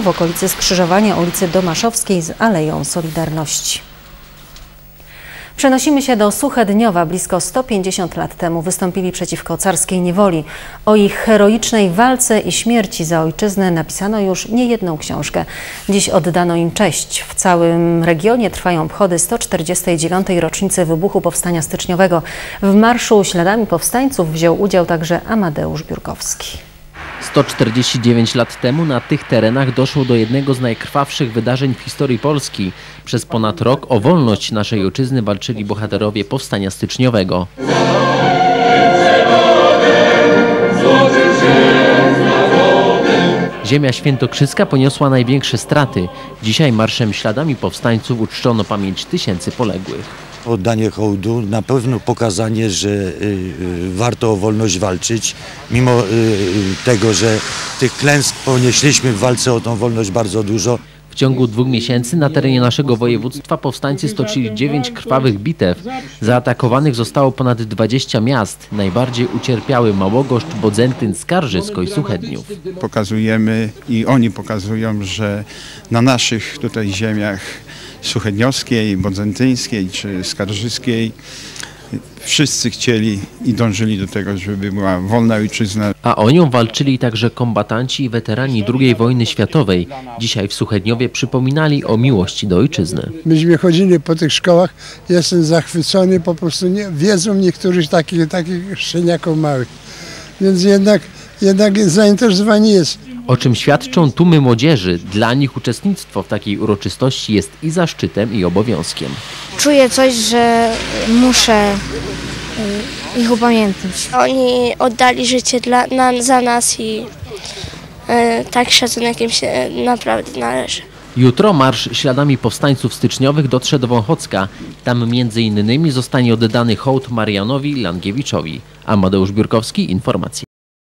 w okolicy skrzyżowania ulicy Domaszowskiej z Aleją Solidarności. Przenosimy się do Suchedniowa. Blisko 150 lat temu wystąpili przeciwko carskiej niewoli. O ich heroicznej walce i śmierci za ojczyznę napisano już niejedną książkę. Dziś oddano im cześć. W całym regionie trwają obchody 149. rocznicy wybuchu Powstania Styczniowego. W marszu śladami powstańców wziął udział także Amadeusz Biurkowski. 149 lat temu na tych terenach doszło do jednego z najkrwawszych wydarzeń w historii Polski. Przez ponad rok o wolność naszej ojczyzny walczyli bohaterowie Powstania Styczniowego. Ziemia świętokrzyska poniosła największe straty. Dzisiaj marszem śladami powstańców uczczono pamięć tysięcy poległych. Oddanie hołdu, na pewno pokazanie, że y, y, warto o wolność walczyć, mimo y, y, tego, że tych klęsk ponieśliśmy w walce o tą wolność bardzo dużo. W ciągu dwóch miesięcy na terenie naszego województwa powstańcy stoczyli dziewięć krwawych bitew. Zaatakowanych zostało ponad 20 miast. Najbardziej ucierpiały Małogoszcz, Bodzentyn, Skarżysko i Suchedniów. pokazujemy i oni pokazują, że na naszych tutaj ziemiach suchedniowskiej, bodzentyńskiej czy skarżyskiej wszyscy chcieli i dążyli do tego, żeby była wolna ojczyzna. A o nią walczyli także kombatanci i weterani II wojny światowej. Dzisiaj w Suchedniowie przypominali o miłości do ojczyzny. Myśmy chodzili po tych szkołach, jestem zachwycony po prostu nie, wiedzą niektórych takich, takich szczeniaków małych. Więc jednak, jednak zainteresowanie jest. O czym świadczą tłumy młodzieży. Dla nich uczestnictwo w takiej uroczystości jest i zaszczytem, i obowiązkiem. czuję coś, że muszę y, ich upamiętnić. Oni oddali życie dla, na, za nas i e, tak szacunek im się naprawdę należy. Jutro marsz śladami powstańców styczniowych dotrze do Wąchocka. Tam między innymi zostanie oddany hołd Marianowi Langiewiczowi. Amadeusz Biurkowski, informacje.